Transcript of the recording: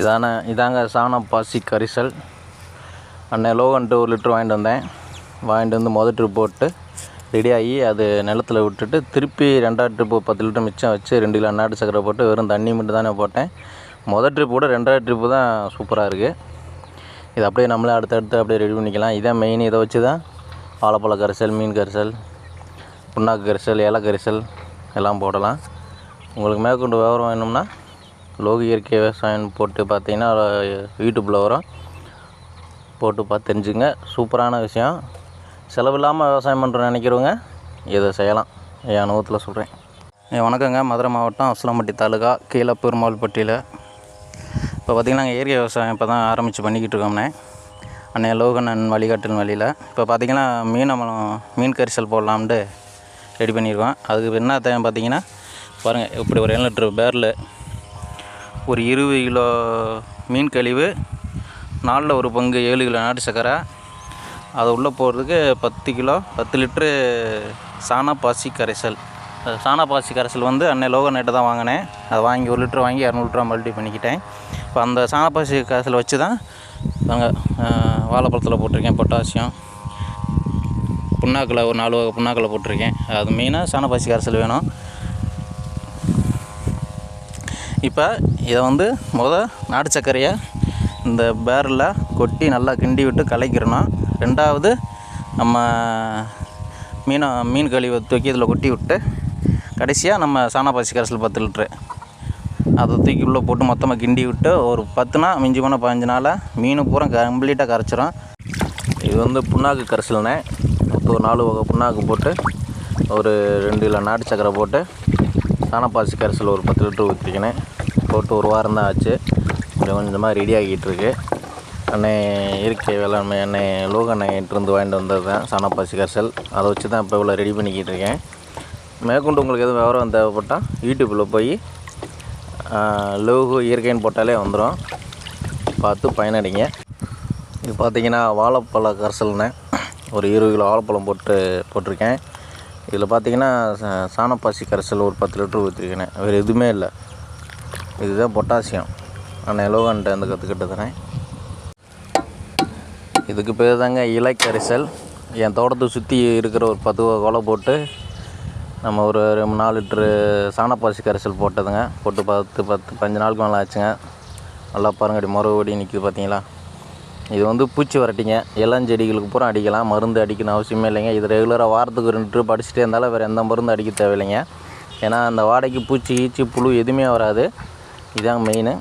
இதான இதாங்க சாண பாசி கரிசல். அண்ணன் லோகன்ட்டு ஒரு லிட்ரு வாங்கிட்டு வந்தேன். வாங்கிட்டு வந்து மொதல் ட்ரிப் போட்டு ரெடியாகி அது நிலத்துல விட்டுட்டு திருப்பி ரெண்டாவது ட்ரிப்பு பத்து லிட்டர் மிச்சம் வச்சு ரெண்டு கிலோ நாட்டு சக்கரை போட்டு வெறும் தண்ணி மட்டும் தானே போட்டேன். மொதல் ட்ரிப் கூட ரெண்டாவது ட்ரிப்பு தான் சூப்பராக இருக்குது இது அப்படியே நம்மளே அடுத்தடுத்து அப்படியே ரெடி பண்ணிக்கலாம். இதான் மெயின் இதை வச்சு தான் வாழைப்பழ கரிசல் மீன் கரிசல் புண்ணாக்கு கரிசல் இலை கரிசல் எல்லாம் போடலாம். உங்களுக்கு மேற்கொண்டு விவரம் வேணும்னா லோக இயற்கை விவசாயம் போட்டு பார்த்தீங்கன்னா யூடியூப்பில் வரும். போட்டு பார்த்து தெரிஞ்சுங்க. சூப்பரான விஷயம். செலவில்லாமல் விவசாயம் பண்ணுற நினைக்கிறவங்க இதை செய்யலாம். என் அனுபவத்தில் சொல்கிறேன் வணக்கங்க. மதுரை மாவட்டம் அஸ்லாம்பட்டி தாலுகா கீழே பெருமாள்பட்டியில் இப்போ பார்த்திங்கன்னா நாங்கள் இயற்கை விவசாயம் இப்போ தான் ஆரம்பித்து பண்ணிக்கிட்டு இருக்கோம்னே. அன்னைய லோகனன் வழிகாட்டின் வழியில். இப்போ பார்த்திங்கன்னா மீன் அமலம் மீன் கரிசல் போடலாம்ட்டு ரெடி பண்ணியிருக்கோம். அதுக்கு என்ன தேவை பார்த்தீங்கன்னா பாருங்கள் இப்படி ஒரு ஏழு லிட்டர் பேரில் ஒரு இருபது கிலோ மீன் கழிவு நாலில் ஒரு பங்கு ஏழு கிலோ நாட்டு சக்கரை அது உள்ளே போகிறதுக்கு பத்து கிலோ பத்து லிட்ரு சாணா பாசி கரைசல். அது சாணா பாசி கரைசல் வந்து அன்னை லோகநேட்டை தான் வாங்கினேன். அதை வாங்கி ஒரு லிட்டர் வாங்கி இரநூறுவா மல்டி பண்ணிக்கிட்டேன். இப்போ அந்த சாணா பாசி கரைசல் வச்சு தான் நாங்கள் வாழைப்பழத்தில் போட்டிருக்கேன் பொட்டாசியம். புண்ணாக்கில் ஒரு நாலு வகை புண்ணாக்கில் போட்டிருக்கேன். அது மெயினாக சாணப்பாசி கரைசல் வேணும். இப்போ இதை வந்து முத நாட்டு சர்க்கரையை இந்த பேரில் கொட்டி நல்லா கிண்டி விட்டு கலைக்கிறணும் ரெண்டாவது நம்ம மீனை மீன் கழிவை தூக்கி இதில் கொட்டி விட்டு கடைசியாக நம்ம சாணப்பாசி கரைசல் பத்து லிட்ரு அதை தூக்கி உள்ளே போட்டு மொத்தமாக கிண்டி விட்டு ஒரு பத்து நாள் மிஞ்சி போனால் பதினஞ்சு நாளில் மீன் பூரா கம்ப்ளீட்டாக கரைச்சிரும். இது வந்து புண்ணாக்கு கரைசல்னே மொத்தம் ஒரு நாலு வகை புண்ணாக்கு போட்டு ஒரு ரெண்டு கிலோ நாட்டு சக்கரை போட்டு சாணப்பாசி கரைசல் ஒரு பத்து லிட்டர் ஊற்றிக்கினேன் போட்டு ஒரு வாரம் தான் ஆச்சு. கொஞ்சம் கொஞ்சமாக ரெடி ஆகிட்டு இருக்கு. அன்னை இயற்கை வேளாண்மை அன்னை லோக இருந்து வாங்கிட்டு வந்தது தான் சாணப்பாசி கரைசல் அதை வச்சு தான் இப்போ இவ்வளோ ரெடி பண்ணிக்கிட்டு இருக்கேன். மேற்கொண்டு உங்களுக்கு எதுவும் விவரம் தேவைப்பட்டால் யூடியூப்பில் போய் லோகு இயற்கைன்னு போட்டாலே வந்துடும் பார்த்து பயனடைங்க. இது பார்த்தீங்கன்னா வாழைப்பழ கரைசல்னு ஒரு இருபது கிலோ வாழைப்பழம் போட்டு போட்டிருக்கேன். இதில் பார்த்தீங்கன்னா சாணப்பாசி கரைசல் ஒரு பத்து லிட்டர் ஊற்றிருக்கேன். வேறு எதுவுமே இல்லை. இதுதான் பொட்டாசியம். நான் எலோகன்ட்ட வந்து கற்றுக்கிட்டதுனே இதுக்கு பேர் தாங்க இலை என் தோட்டத்தை சுற்றி இருக்கிற ஒரு பத்து கொலை போட்டு நம்ம ஒரு ரெண்டு நாலு லிட்ரு சாணப்பாசி கரைசல் போட்டதுங்க. போட்டு பத்து பத்து பஞ்சு நாளுக்கு மேலே ஆச்சுங்க. நல்லா பாருங்க அப்படி மறுபடி நிற்கிது பார்த்தீங்களா? இது வந்து பூச்சி வரட்டிங்க. இளஞ்செடிகளுக்கு பூரா அடிக்கலாம். மருந்து அடிக்கணும் அவசியமே இல்லைங்க. இது ரெகுலராக வாரத்துக்கு ரெண்டு ட்ரிப் அடிச்சுட்டே இருந்தாலும் வேறு எந்த மருந்து அடிக்க தேவையில்லைங்க. ஏன்னா அந்த வாடைக்கு பூச்சி ஈச்சி புழு எதுவுமே வராது. இதுதான் மெயினு